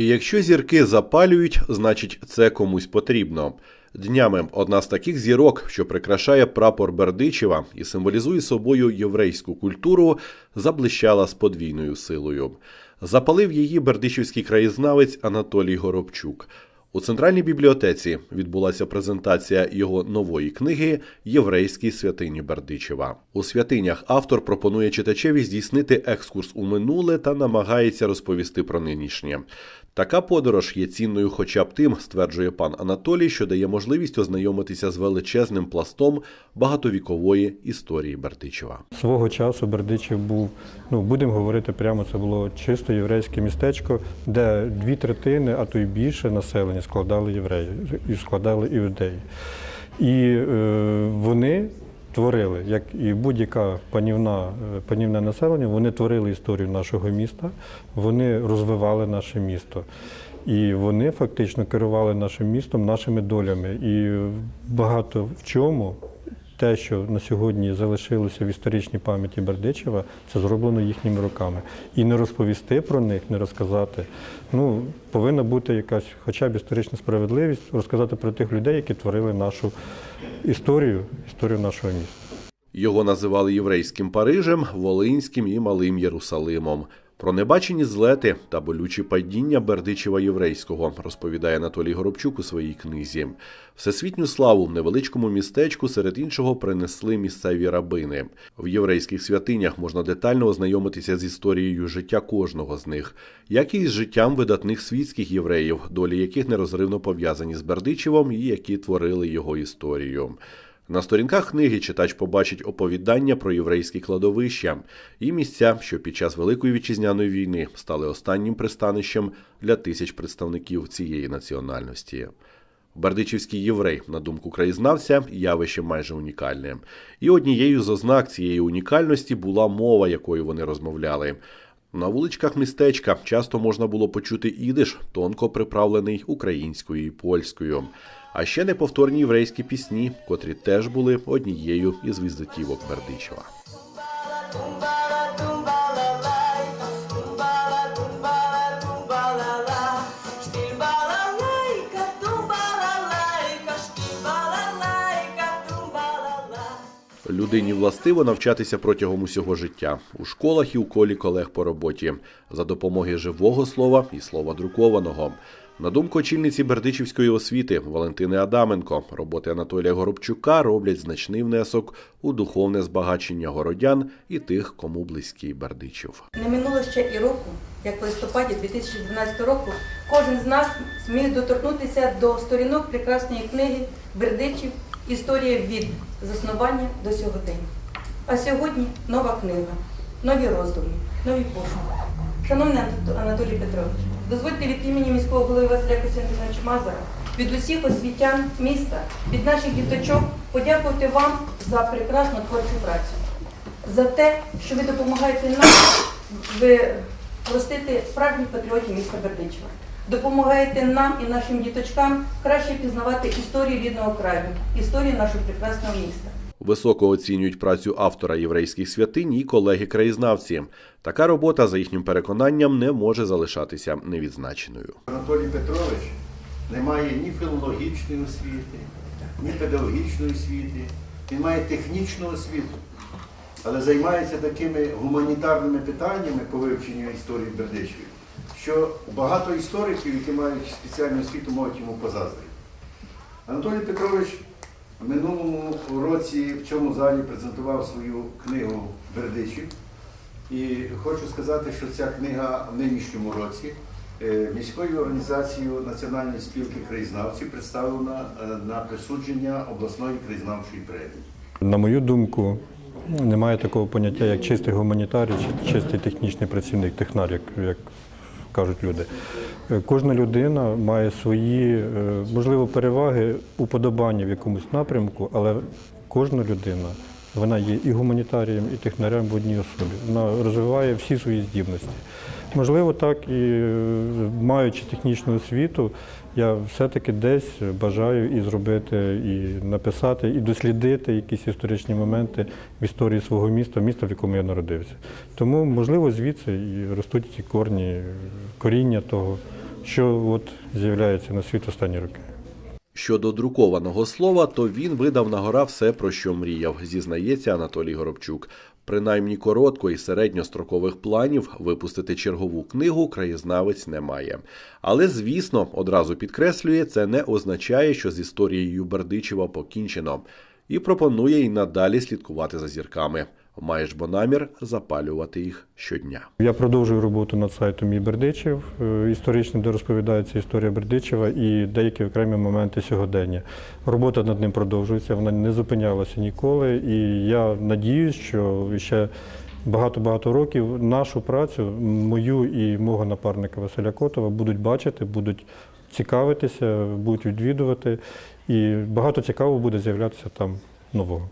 Якщо зірки запалюють, значить це комусь потрібно. Днями одна з таких зірок, що прикрашає прапор Бердичева і символізує собою єврейську культуру, заблищала з подвійною силою. Запалив її бердичівський краєзнавець Анатолій Горобчук. У центральній бібліотеці відбулася презентація його нової книги Єврейські святині Бердичева. У святинях автор пропонує читачеві здійснити екскурс у минуле та намагається розповісти про нинішнє. Така подорож є цінною, хоча б тим, стверджує пан Анатолій, що дає можливість ознайомитися з величезним пластом багатовікової історії Бердичева. Свого часу Бердичів був, ну будемо говорити прямо, це було чисто єврейське містечко, де дві третини, а то й більше населення складали євреї і складали іудеї. І е, вони творили, як і будь-яка панівна, е, панівне населення, вони творили історію нашого міста, вони розвивали наше місто. І вони фактично керували нашим містом, нашими долями. І багато в чому те, що на сьогодні залишилося в історичній пам'яті Бердичева, це зроблено їхніми руками. І не розповісти про них, не розказати. Ну, повинна бути якась хоча б історична справедливість, розказати про тих людей, які творили нашу історію, історію нашого міста. Його називали єврейським Парижем, Волинським і Малим Єрусалимом. Про небачені злети та болючі падіння Бердичева єврейського розповідає Анатолій Горобчук у своїй книзі. Всесвітню славу в невеличкому містечку серед іншого принесли місцеві рабини. В єврейських святинях можна детально ознайомитися з історією життя кожного з них, як і з життям видатних світських євреїв, долі яких нерозривно пов'язані з Бердичевом і які творили його історію. На сторінках книги читач побачить оповідання про єврейські кладовища і місця, що під час Великої вітчизняної війни стали останнім пристанищем для тисяч представників цієї національності. Бердичівський єврей, на думку краєзнавця, явище майже унікальне. І однією з ознак цієї унікальності була мова, якою вони розмовляли. На вуличках містечка часто можна було почути ідиш, тонко приправлений українською і польською. А ще неповторні єврейські пісні, котрі теж були однією із візитівок Бердичева. Людині властиво навчатися протягом усього життя у школах і у колі колег по роботі за допомоги живого слова і слова друкованого. На думку очільниці Бердичівської освіти Валентини Адаменко, роботи Анатолія Горобчука роблять значний внесок у духовне збагачення городян і тих, кому близький Бердичів. Не минуло ще і року, як в листопаді 2012 року кожен з нас зміг доторкнутися до сторінок прекрасної книги Бердичів Історія від заснування до сьогодення. А сьогодні нова книга, нові роздуми, нові пошуки. Шановний Анатолій Петрович, дозвольте від імені міського голови Василя Костянтиновича Мазара, від усіх освітян міста, від наших діточок подякувати вам за прекрасну творчу працю за те, що ви допомагаєте нам ростити справжніх патріотів міста Бердичева. Допомагаєте нам і нашим діточкам краще пізнавати історію рідного краю, історію нашого прекрасного міста. Високо оцінюють працю автора єврейських святинь і колеги-краєзнавці. Така робота, за їхнім переконанням, не може залишатися невідзначеною. Анатолій Петрович не має ні філологічної освіти, ні педагогічної освіти, він має технічну освіту, але займається такими гуманітарними питаннями по вивченню історії Бердичеві, що багато істориків, які мають спеціальну освіту, можуть йому позаздрити. Анатолій Петрович минулому році в цьому залі презентував свою книгу Бердичів. І хочу сказати, що ця книга в нинішньому році е, міською організацією Національної спілки краєзнавців представлена е, на присудження обласної краєзнавчої премії. На мою думку, немає такого поняття, як чистий гуманітарій чи чистий технічний працівник, технар, як кажуть люди. Е, Кожна людина має свої, е, можливо, переваги, уподобання в якомусь напрямку, але кожна людина вона є і гуманітарієм, і технарем в одній особі. Вона розвиває всі свої здібності. Можливо, так і маючи технічну освіту, я все-таки десь бажаю і зробити, і написати, і дослідити якісь історичні моменти в історії свого міста, міста, в якому я народився. Тому, можливо, звідси і ростуть ці корні, коріння того, що от з'являється на світ останні роки. Щодо друкованого слова, то він видав на гора все, про що мріяв, зізнається Анатолій Горобчук. Принаймні коротко і середньострокових планів випустити чергову книгу краєзнавець не має. Але, звісно, одразу підкреслює, це не означає, що з історією Бердичева покінчено, і пропонує й надалі слідкувати за зірками. Має ж бо намір запалювати їх щодня. Я продовжую роботу над сайтом «Мій Бердичів е, історичним, де розповідається історія Бердичева і деякі окремі моменти сьогодення. Робота над ним продовжується, вона не зупинялася ніколи. І я надіюсь, що ще багато-багато років нашу працю, мою і мого напарника Василя Котова, будуть бачити, будуть цікавитися, будуть відвідувати. І багато цікавого буде з'являтися там нового.